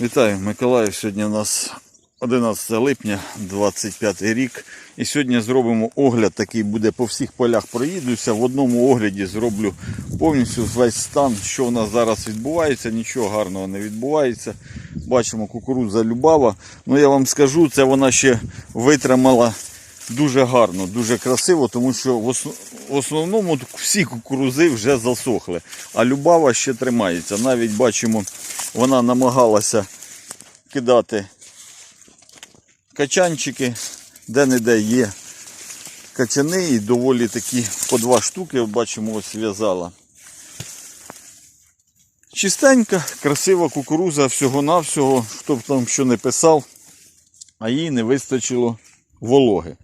Вітаю, Миколаїв. Сьогодні у нас 11 липня, 25 рік. І сьогодні зробимо огляд, такий буде по всіх полях проїдуся. В одному огляді зроблю повністю весь стан, що у нас зараз відбувається. Нічого гарного не відбувається. Бачимо, кукурудза любава. Ну я вам скажу, це вона ще витримала дуже гарно, дуже красиво, тому що в основному всі кукурузи вже засохли, а любава ще тримається. Навіть бачимо, вона намагалася кидати качанчики, де-не-де є качани і доволі такі по два штуки, бачимо, ось в'язала. Чистенька, красива кукуруза всього-навсього, хто б там що не писав, а їй не вистачило вологи.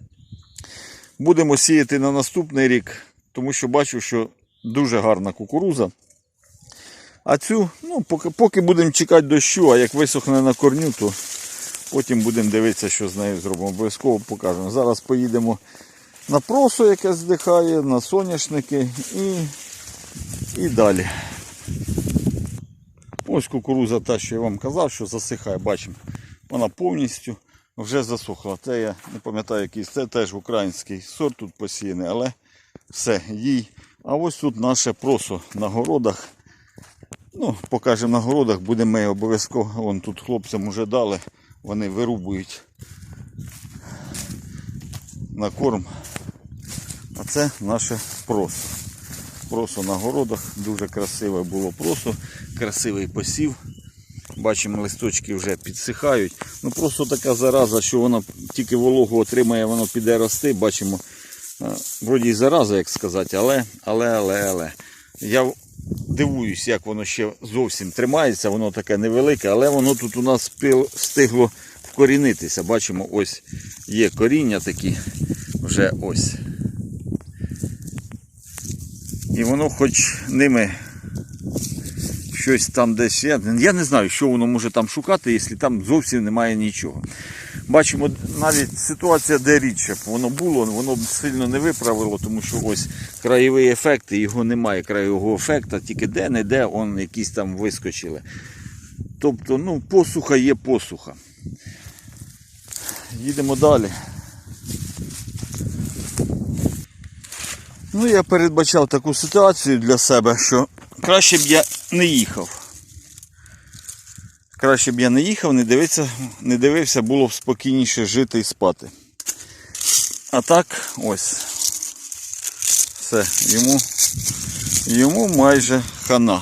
Будемо сіяти на наступний рік, тому що бачу, що дуже гарна кукуруза. А цю, ну, поки, поки будемо чекати дощу, а як висохне на корню, то потім будемо дивитися, що з нею зробимо. Обов'язково покажемо. Зараз поїдемо на просо, яке здихає, на соняшники і, і далі. Ось кукуруза та, що я вам казав, що засихає, бачимо. Вона повністю вже засохла. Це я не пам'ятаю який, це теж український сорт тут посіяний, але все, їй. А ось тут наше просо на городах. Ну, покажемо на городах, будемо ми обов'язково. Вон тут хлопцям вже дали, вони вирубують на корм. А це наше просо. Просо на городах, дуже красиве було просо, красивий посів. Бачимо, листочки вже підсихають. Ну просто така зараза, що вона тільки вологу отримає, воно піде рости. Бачимо, вроді і зараза, як сказати, але, але, але, але. Я дивуюсь, як воно ще зовсім тримається, воно таке невелике, але воно тут у нас встигло вкорінитися. Бачимо, ось є коріння такі, вже ось. І воно хоч ними щось там десь. Я, я не знаю, що воно може там шукати, якщо там зовсім немає нічого. Бачимо навіть ситуація, де рідше б воно було, воно б сильно не виправило, тому що ось краєвий ефект, і його немає краєвого ефекту, тільки де-не-де он якісь там вискочили. Тобто, ну, посуха є посуха. Їдемо далі. Ну, я передбачав таку ситуацію для себе, що краще б я не їхав. Краще б я не їхав, не дивився, не дивився, було б спокійніше жити і спати. А так, ось. Все, йому, йому майже хана.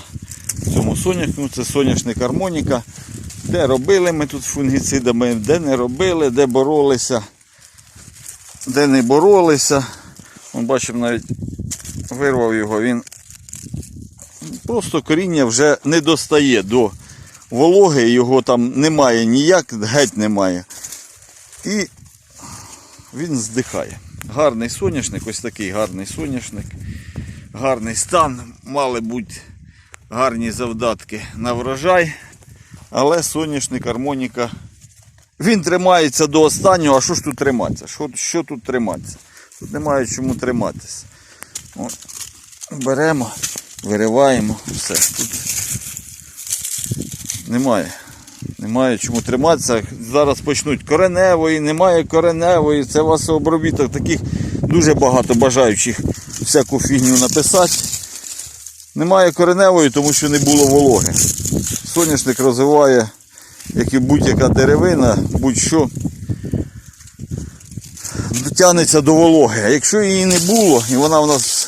Цьому соняшнику це соняшник гармоніка. Де робили ми тут фунгіцидами, де не робили, де боролися, де не боролися. Вон бачимо навіть вирвав його, він просто коріння вже не достає до вологи, його там немає ніяк, геть немає. І він здихає. Гарний соняшник, ось такий гарний соняшник, гарний стан, мали бути гарні завдатки на врожай, але соняшник, гармоніка, він тримається до останнього, а що ж тут триматися? Що, що тут триматися? Тут немає чому триматися. Беремо, вириваємо, все. Тут немає. Немає чому триматися. Зараз почнуть кореневої, немає кореневої. Це у вас обробіток таких дуже багато бажаючих всяку фігню написати. Немає кореневої, тому що не було вологи. Соняшник розвиває, як і будь-яка деревина, будь-що тягнеться до вологи. А якщо її не було, і вона в нас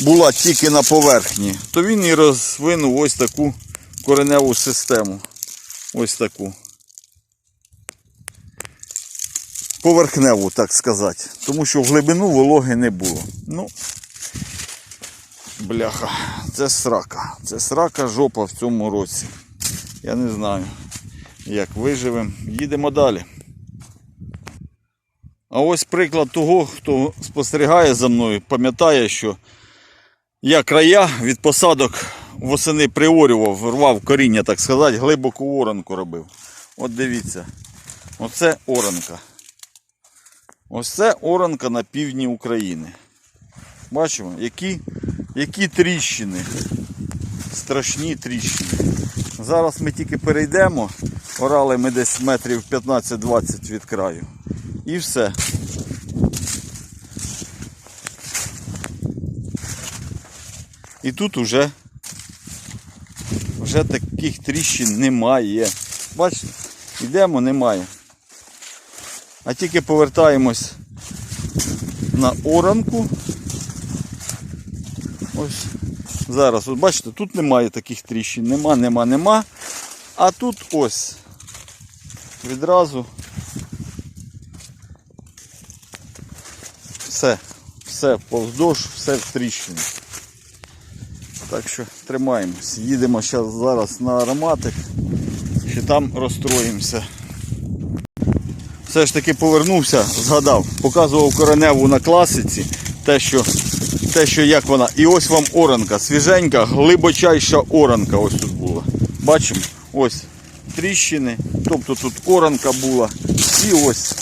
була тільки на поверхні, то він і розвинув ось таку кореневу систему. Ось таку. Поверхневу, так сказати. Тому що в глибину вологи не було. Ну, бляха, це срака. Це срака жопа в цьому році. Я не знаю, як виживемо. Їдемо далі. А ось приклад того, хто спостерігає за мною, пам'ятає, що я края від посадок восени приорював, рвав коріння, так сказати, глибоку оранку робив. От дивіться. Оце оранка. Ось це оранка на півдні України. Бачимо, які, які тріщини. страшні тріщини. Зараз ми тільки перейдемо, орали ми десь метрів 15-20 від краю. І все. І тут уже, вже таких тріщин немає. Бачите, йдемо, немає. А тільки повертаємось на оранку. Ось зараз, от бачите, тут немає таких тріщин. Нема, нема, нема. А тут ось. Відразу. Все, все повздовж, все в тріщині. Так що тримаємось. Їдемо зараз на ароматик, ще там розстроїмося. Все ж таки повернувся, згадав, показував кореневу на класиці, те, що, те, що як вона. І ось вам оранка, свіженька, глибочайша оранка ось тут була. Бачимо, ось тріщини, тобто тут оранка була. І ось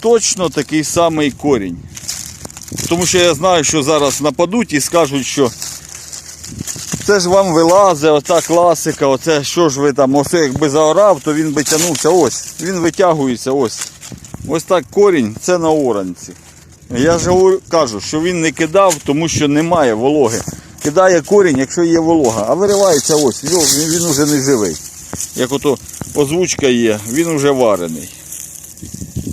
точно такий самий корінь. Тому що я знаю, що зараз нападуть і скажуть, що це ж вам вилазить, оця класика, оце що ж ви там, оце якби заорав, то він би тягнувся. Ось, він витягується, ось. Ось так корінь, це на оранці. Я ж говорю, кажу, що він не кидав, тому що немає вологи. Кидає корінь, якщо є волога, а виривається ось, він, уже не живий. Як ото озвучка є, він уже варений.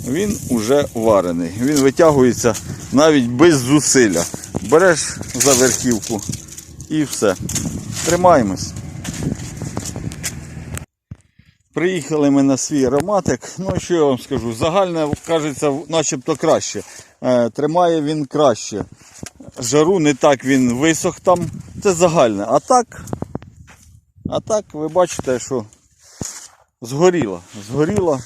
Він уже варений. Він витягується навіть без зусилля. Береш за верхівку і все. Тримаємось. Приїхали ми на свій ароматик. Ну, що я вам скажу? Загальне, кажеться, начебто краще. Е, Тримає він краще. Жару не так він висох там. Це загальне. А так, а так ви бачите, що згоріло. Згоріло.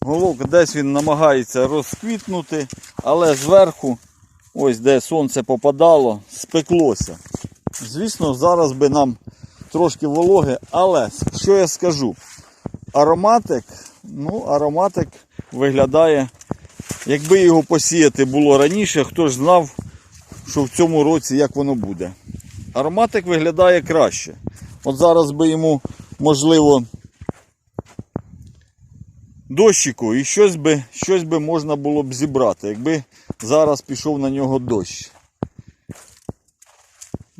Головка десь він намагається розквітнути, але зверху, ось де сонце попадало, спеклося. Звісно, зараз би нам трошки вологи, але що я скажу? Ароматик, ну, ароматик виглядає, якби його посіяти було раніше, хто ж знав, що в цьому році як воно буде. Ароматик виглядає краще. От зараз би йому, можливо, дощику і щось би, щось би можна було б зібрати, якби зараз пішов на нього дощ.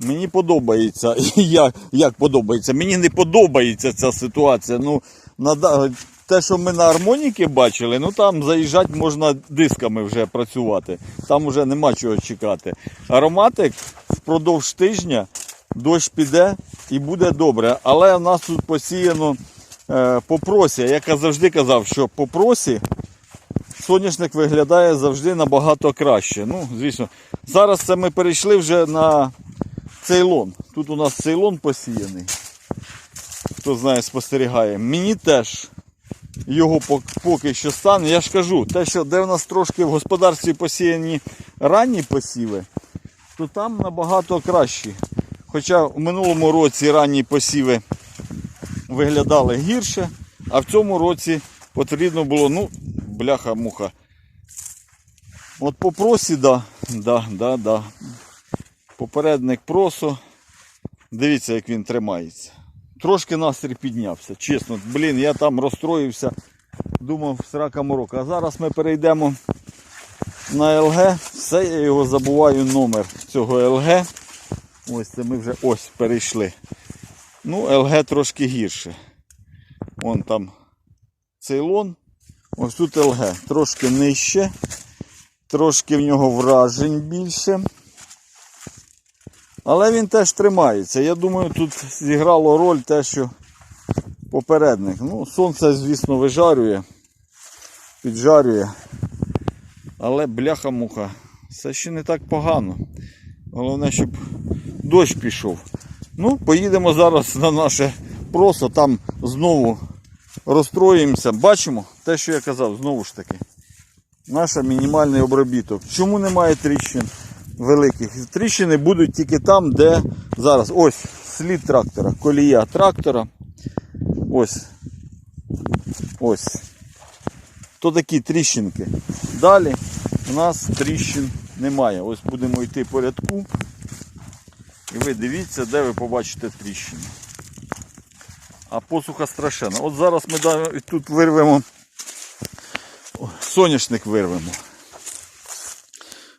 Мені подобається. Як, як подобається? Мені не подобається ця ситуація. Ну, нада- те, що ми на армоніки бачили, ну там заїжджати можна дисками вже працювати. Там вже нема чого чекати. Ароматик впродовж тижня дощ піде і буде добре. Але в нас тут посіяно е, по просі. Я завжди казав, що по просі соняшник виглядає завжди набагато краще. Ну, звісно, зараз це ми перейшли вже на цейлон. Тут у нас цейлон посіяний. Хто знає, спостерігає. Мені теж його поки що стане. Я ж кажу, те, що де в нас трошки в господарстві посіяні ранні посіви, то там набагато кращі. Хоча в минулому році ранні посіви виглядали гірше, а в цьому році потрібно було, ну, бляха-муха. От по просі, да, да, да, да. Попередник просо. Дивіться, як він тримається. Трошки настрій піднявся. Чесно, блін, я там розстроївся, думав, срака морока. А зараз ми перейдемо на ЛГ. Все, я його забуваю номер цього ЛГ. Ось це ми вже ось перейшли. Ну, ЛГ трошки гірше. Вон там цейлон. Ось тут ЛГ. Трошки нижче. Трошки в нього вражень більше. Але він теж тримається. Я думаю, тут зіграло роль те, що попередник. Ну, сонце, звісно, вижарює, піджарює. Але бляха-муха, це ще не так погано. Головне, щоб дощ пішов. Ну, поїдемо зараз на наше просо, там знову розстроїмося. Бачимо те, що я казав, знову ж таки. Наш мінімальний обробіток. Чому немає тріщин великих? Тріщини будуть тільки там, де зараз. Ось слід трактора, колія трактора. Ось. Ось. То такі тріщинки. Далі у нас тріщин немає. Ось будемо йти по рядку. І ви дивіться, де ви побачите тріщини. А посуха страшенна. От зараз ми тут вирвемо, соняшник вирвемо.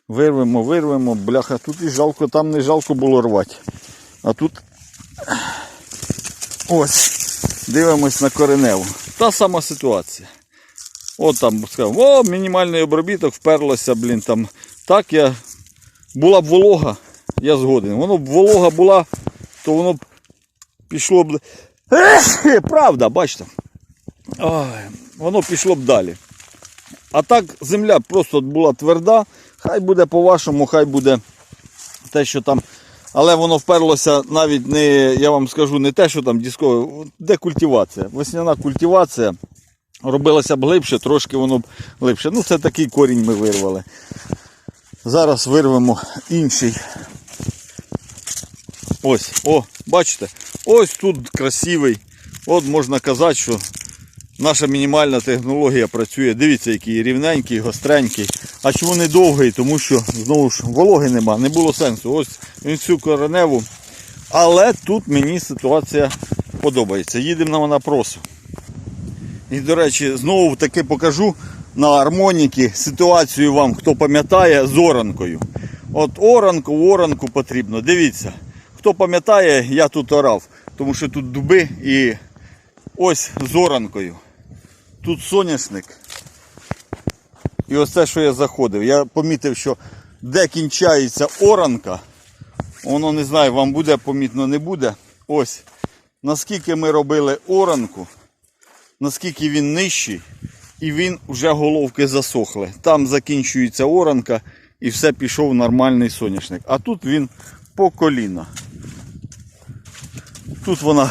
Вирвемо, вирвемо, бляха, тут і жалко, там не жалко було рвати. А тут ось, дивимось на кореневу. Та сама ситуація. От там сказав, о, мінімальний обробіток, вперлося, блін, там. Так я. Була б волога, я згоден. Воно б волога була, то воно б пішло б. Правда, бачите. Ой, воно пішло б далі. А так земля просто була тверда, хай буде по-вашому, хай буде те, що там. Але воно вперлося навіть не, я вам скажу, не те, що там дискове, де культивація. Весняна культивація робилася б глибше, трошки воно б глибше. Ну, це такий корінь ми вирвали. Зараз вирвемо інший. Ось, о, бачите, ось тут красивий. От можна казати, що наша мінімальна технологія працює. Дивіться, який рівненький, гостренький. А чому не довгий? Тому що знову ж вологи нема, не було сенсу. Ось він цю кореневу. Але тут мені ситуація подобається. Їдемо на просу. І, до речі, знову таки покажу на армоніки ситуацію вам, хто пам'ятає, з оранкою. От оранку, оранку потрібно. Дивіться, хто пам'ятає, я тут орав, тому що тут дуби і ось з оранкою. Тут соняшник. І ось те, що я заходив. Я помітив, що де кінчається оранка, воно не знаю, вам буде помітно, не буде. Ось наскільки ми робили оранку, наскільки він нижчий, і він вже головки засохли. Там закінчується оранка і все пішов нормальний соняшник. А тут він по коліна. Тут вона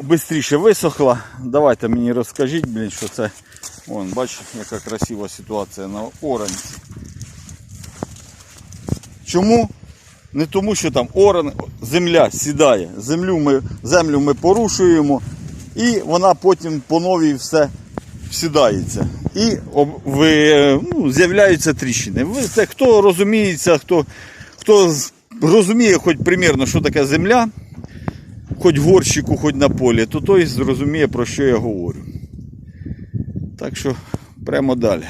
швидше висохла. Давайте мені розкажіть, блін, що це. Вон, бачите, яка красива ситуація на оранці. Чому? Не тому, що там оран, земля сідає. Землю ми, землю ми порушуємо, і вона потім по новій все сідається. І ви, ну, з'являються тріщини. Ви це хто розуміється, хто, хто розуміє хоч примірно, що таке земля, хоч горщику, хоч на полі, то той зрозуміє, про що я говорю. Так що прямо далі.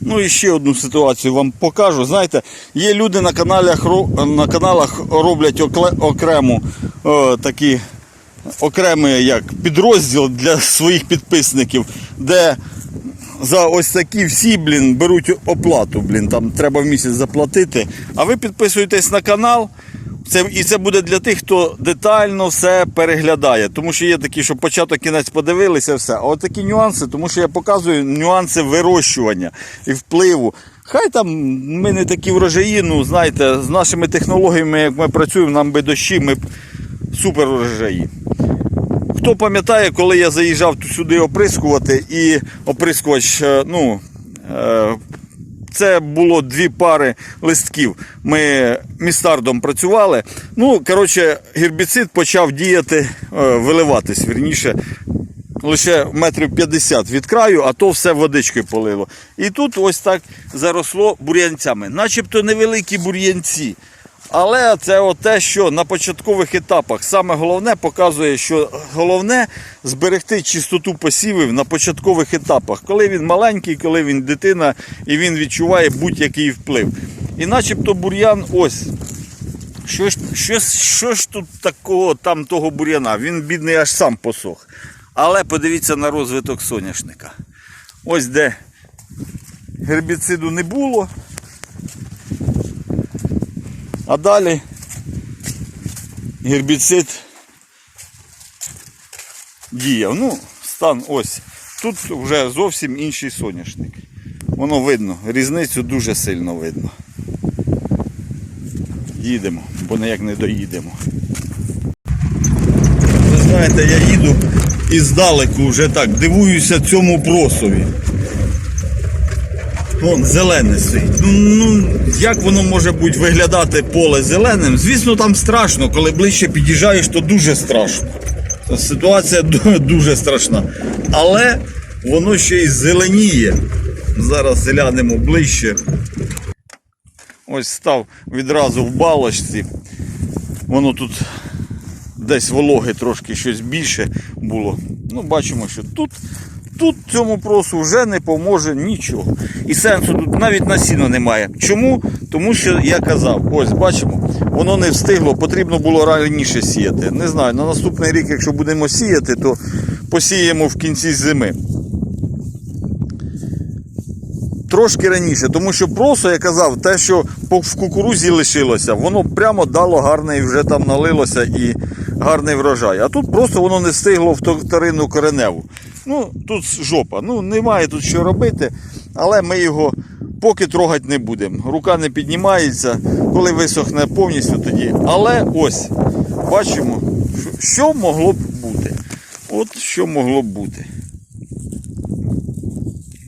Ну і ще одну ситуацію вам покажу. Знаєте, є люди на каналах, на каналах роблять окрему е, такі окремий як підрозділ для своїх підписників, де за ось такі всі, блін, беруть оплату, блін, там треба в місяць заплатити. А ви підписуєтесь на канал. Це, і це буде для тих, хто детально все переглядає. Тому що є такі, що початок кінець подивилися, все. А от такі нюанси, тому що я показую нюанси вирощування і впливу. Хай там ми не такі врожаї, ну знаєте, з нашими технологіями, як ми працюємо, нам би дощі, ми супер врожаї. Хто пам'ятає, коли я заїжджав сюди оприскувати і оприскувач, е, ну, е, це було дві пари листків. Ми містардом працювали. Ну, коротше, гербіцид почав діяти, е, виливатись, вірніше, лише метрів 50 від краю, а то все водичкою полило. І тут ось так заросло бур'янцями. Начебто невеликі бур'янці. Але це те, що на початкових етапах саме головне показує, що головне зберегти чистоту посівів на початкових етапах, коли він маленький, коли він дитина і він відчуває будь-який вплив. І начебто бур'ян ось. Що ж, що, що ж тут такого там того бур'яна? Він бідний аж сам посох. Але подивіться на розвиток соняшника. Ось де гербіциду не було. А далі гербіцид діяв. Ну, стан ось. Тут вже зовсім інший соняшник. Воно видно, різницю дуже сильно видно. Їдемо, бо ніяк не доїдемо. Ви знаєте, я їду і здалеку вже так дивуюся цьому просові. Вон зелене стоїть. Ну, як воно може бути виглядати поле зеленим? Звісно, там страшно, коли ближче під'їжджаєш, то дуже страшно. Ситуація дуже страшна. Але воно ще й зеленіє. Зараз глянемо ближче. ось став відразу в балочці. Воно тут десь вологи трошки щось більше було. Ну, бачимо, що тут, тут цьому просу вже не поможе нічого. І сенсу тут навіть на сіно немає. Чому? Тому що я казав, ось бачимо, воно не встигло, потрібно було раніше сіяти. Не знаю, на наступний рік, якщо будемо сіяти, то посіємо в кінці зими. Трошки раніше, тому що просто я казав, те, що в кукурузі лишилося, воно прямо дало гарне і вже там налилося і гарний врожай. А тут просто воно не встигло в ту вторинну кореневу. Ну, тут жопа. Ну, немає тут що робити, але ми його поки трогати не будемо. Рука не піднімається, коли висохне повністю тоді. Але ось, бачимо, що- могло б бути. От що могло б бути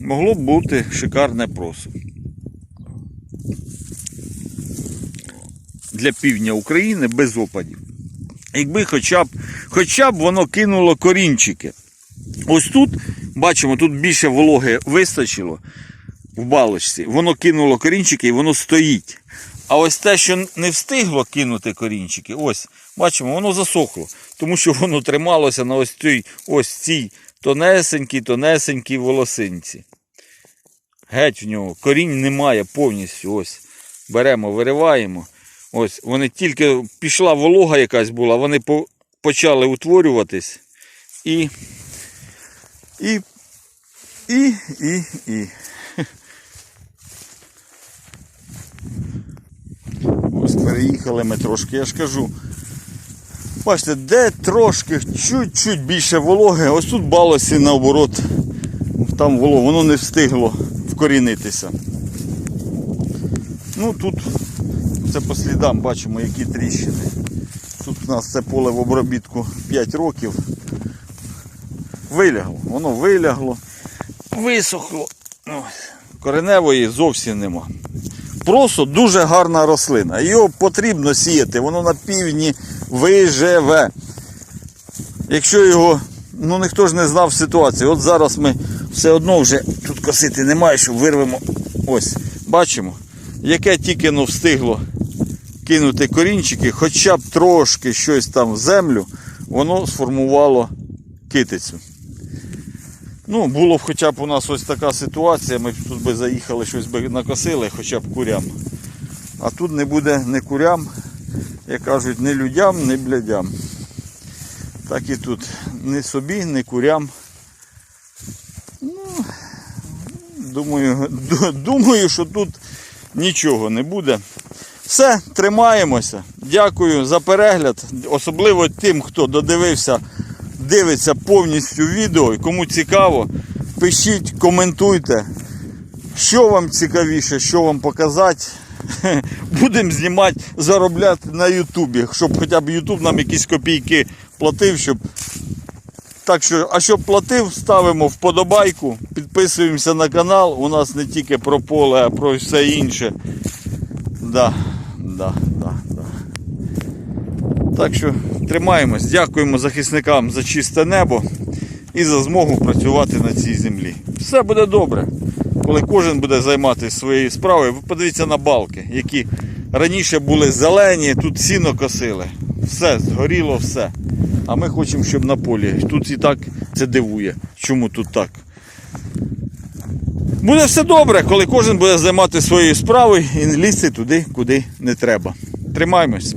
могло б бути шикарне просо. Для півдня України без опадів. Якби хоча б, хоча б воно кинуло корінчики. Ось тут, бачимо, тут більше вологи вистачило в балочці. Воно кинуло корінчики і воно стоїть. А ось те, що не встигло кинути корінчики, ось, бачимо, воно засохло. Тому що воно трималося на ось цій, ось цій тонесенькій, тонесенькій волосинці. Геть в нього. Корінь немає повністю. Ось. Беремо, вириваємо. Ось, вони тільки пішла волога якась була, вони почали утворюватись. І. І. І, і, і. Ось переїхали ми трошки, я ж кажу. Бачите, де трошки, чуть-чуть більше вологи, ось тут балосі наоборот, там волого, воно не встигло вкорінитися. Ну тут це по слідам бачимо, які тріщини. Тут у нас це поле в обробітку 5 років. Вилягло, воно вилягло, висохло. Кореневої зовсім нема. Просто дуже гарна рослина. Його потрібно сіяти, воно на півдні виживе. Якщо його, ну ніхто ж не знав ситуації. От зараз ми все одно вже тут косити немає, що вирвемо. Ось, бачимо, яке тільки ну, встигло кинути корінчики, хоча б трошки щось там в землю, воно сформувало китицю. Ну, було б хоча б у нас ось така ситуація, ми б тут би заїхали, щось би накосили, хоча б курям. А тут не буде ні курям, як кажуть, ні людям, ні блядям. Так і тут ні собі, ні курям. Ну, думаю, думаю, що тут нічого не буде. Все, тримаємося. Дякую за перегляд. Особливо тим, хто додивився, дивиться повністю відео. І кому цікаво, пишіть, коментуйте. Що вам цікавіше, що вам показати. Будемо знімати, заробляти на Ютубі, щоб хоча б Ютуб нам якісь копійки платив, щоб. Так що, а щоб платив, ставимо вподобайку, підписуємося на канал. У нас не тільки про поле, а про все інше. Да, да. Так що тримаємось, дякуємо захисникам за чисте небо і за змогу працювати на цій землі. Все буде добре, коли кожен буде займатися своєю справою. Ви подивіться на балки, які раніше були зелені, тут сіно косили. Все, згоріло все. А ми хочемо, щоб на полі. Тут і так це дивує. Чому тут так? Буде все добре, коли кожен буде займатися своєю справою і лізти туди, куди не треба. Тримаємось.